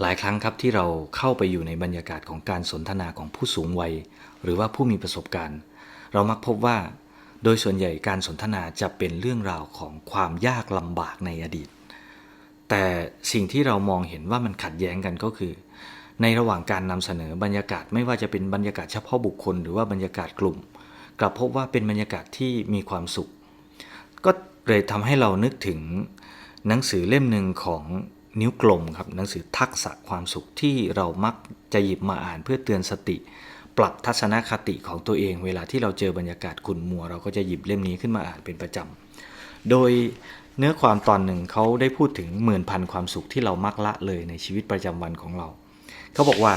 หลายครั้งครับที่เราเข้าไปอยู่ในบรรยากาศของการสนทนาของผู้สูงวัย หรือว่าผู้มีประสบการณ์ เรามักพบว่า โดยส่วนใหญ่การสนทนาจะเป็นเรื่องราวของความยากลำบากในอดีต แต่สิ่งที่เรามองเห็นว่ามันขัดแย้งกันก็คือ ในระหว่างการนำเสนอบรรยากาศไม่ว่าจะเป็นบรรยากาศเฉพาะบุคคล หรือว่าบรรยากาศกลุ่ม กลับพบว่าเป็นบรรยากาศที่มีความสุข ก็เลยทำให้เรานึกถึงหนังสือเล่มหนึ่งของ นิ้วกลมครับหนังสือทักษะความสุขที่เรามักจะหยิบมาอ่านเพื่อเตือนสติ ปรับทัศนคติของตัวเอง เวลาที่เราเจอบรรยากาศขุ่นมัว เราก็จะหยิบเล่มนี้ขึ้นมาอ่านเป็นประจำ โดยเนื้อความตอนหนึ่งเขาได้พูดถึงหมื่นพันความสุขที่เรามักละเลยในชีวิตประจำวันของเรา เขาบอกว่า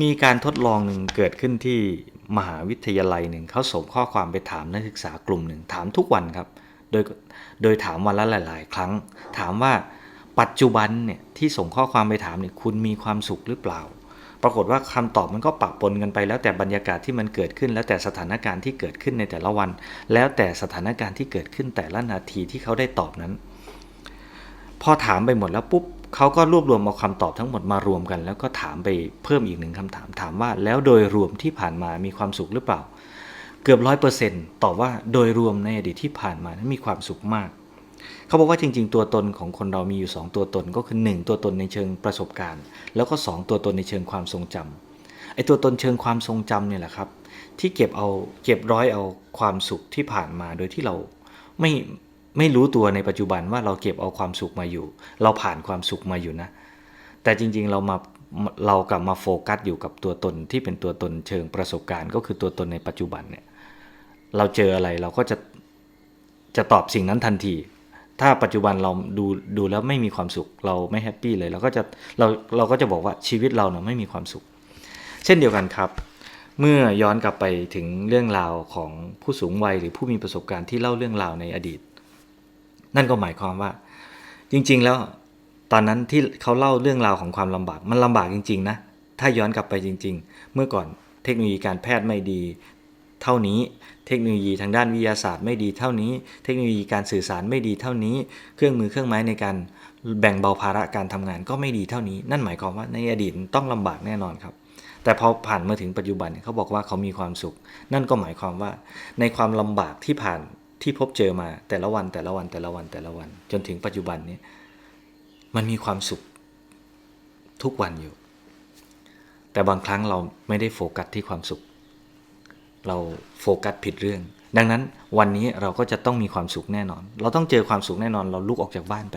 มีการทดลองหนึ่งเกิดขึ้นที่มหาวิทยาลัยหนึ่งเขาส่งข้อความไปถามนักศึกษากลุ่มหนึ่งถามทุกวันครับ โดยโดยถามวันละหลาย ๆ ครั้ง ถามว่า ปัจจุบันเนี่ยที่ส่งข้อความไปถามเนี่ยคุณมีความสุขหรือเปล่า ปรากฏว่าคำตอบมันก็ปะปนกันไป แล้วแต่บรรยากาศที่มันเกิดขึ้น แล้วแต่สถานการณ์ที่เกิดขึ้นในแต่ละวัน แล้วแต่สถานการณ์ที่เกิดขึ้นแต่ละนาทีที่เขาได้ตอบนั้น พอถามไปหมดแล้วปุ๊บเขาก็รวบรวมเอาคำตอบทั้งหมดมารวมกัน แล้วก็ถามไปเพิ่มอีกหนึ่งคำถามถามว่า แล้วโดยรวมที่ผ่านมามีความสุขหรือเปล่า เกือบร้อยเปอร์เซ็นต์ตอบว่าโดยรวมในอดีตที่ผ่านมานั้นมีความสุขมาก เขาบอกว่าจริง ๆ ตัวตนของคนเรามีอยู่ 2 ตัวตนก็คือ 1 ตัวตนในเชิงประสบการณ์ แล้วก็ 2 ตัวตนในเชิงความทรงจำไอ้ตัวตนเชิงความทรงจำเนี่ยแหละครับ ที่เก็บเอาเก็บร้อยเอาความสุขที่ผ่านมาโดยที่เราไม่ไม่รู้ตัวในปัจจุบันว่าเราเก็บเอาความสุขมาอยู่ เราผ่านความสุขมาอยู่นะ แต่จริงๆเรามาเรากลับมาโฟกัสอยู่กับตัวตนที่เป็นตัวตนเชิงประสบการณ์ ก็คือตัวตนในปัจจุบันเนี่ยเราเจออะไรเราก็จะจะตอบสิ่งนั้นทันที ถ้าปัจจุบันเราดูดูแล้วไม่มีความสุขเราไม่แฮปปี้เลยเราก็จะเราเราก็จะบอกว่าชีวิตเราเนาะไม่มีความสุข เช่นเดียวกันครับ เมื่อย้อนกลับไปถึงเรื่องราวของผู้สูงวัยหรือผู้มีประสบการณ์ที่เล่าเรื่องราวในอดีต นั่นก็หมายความว่า จริง ๆ แล้วตอนนั้นที่เขาเล่าเรื่องราวของความลำบากมันลำบากจริง ๆ นะ ถ้าย้อนกลับไปจริง ๆ เมื่อก่อนเทคโนโลยีการแพทย์ไม่ดี เท่านี้ เทคโนโลยีทางด้านวิทยาศาสตร์ไม่ดีเท่านี้ เทคโนโลยีการสื่อสารไม่ดีเท่านี้ เครื่องมือเครื่องไม้ในการแบ่งเบาภาระการทำงานก็ไม่ดีเท่านี้ นั่นหมายความว่าในอดีตต้องลำบากแน่นอนครับแต่พอผ่านมาถึงปัจจุบันเขาบอกว่าเขามีความสุข นั่นก็หมายความว่า ในความลำบากที่ผ่านที่พบเจอมาแต่ละวันแต่ละวันแต่ละวันแต่ละวัน จนถึงปัจจุบันนี้มันมีความสุขทุกวันอยู่ แต่บางครั้งเราไม่ได้โฟกัสที่ความสุข เราโฟกัสผิดเรื่อง ดังนั้นวันนี้เราก็จะต้องมีความสุขแน่นอน เราต้องเจอความสุขแน่นอน เราลุกออกจากบ้านไป